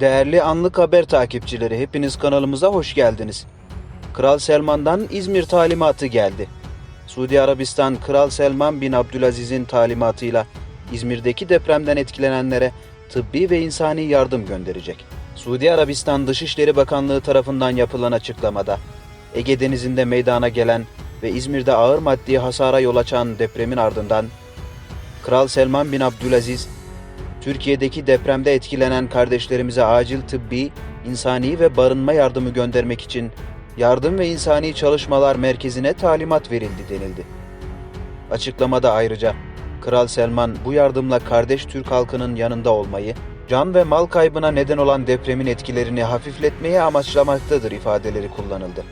Değerli anlık haber takipçileri hepiniz kanalımıza hoş geldiniz. Kral Selman'dan İzmir talimatı geldi. Suudi Arabistan Kral Selman bin Abdülaziz'in talimatıyla İzmir'deki depremden etkilenenlere tıbbi ve insani yardım gönderecek. Suudi Arabistan Dışişleri Bakanlığı tarafından yapılan açıklamada Ege Denizi'nde meydana gelen ve İzmir'de ağır maddi hasara yol açan depremin ardından Kral Selman bin Abdülaziz Türkiye'deki depremde etkilenen kardeşlerimize acil tıbbi, insani ve barınma yardımı göndermek için Yardım ve İnsani Çalışmalar Merkezi'ne talimat verildi denildi. Açıklamada ayrıca Kral Selman bu yardımla kardeş Türk halkının yanında olmayı, can ve mal kaybına neden olan depremin etkilerini hafifletmeyi amaçlamaktadır ifadeleri kullanıldı.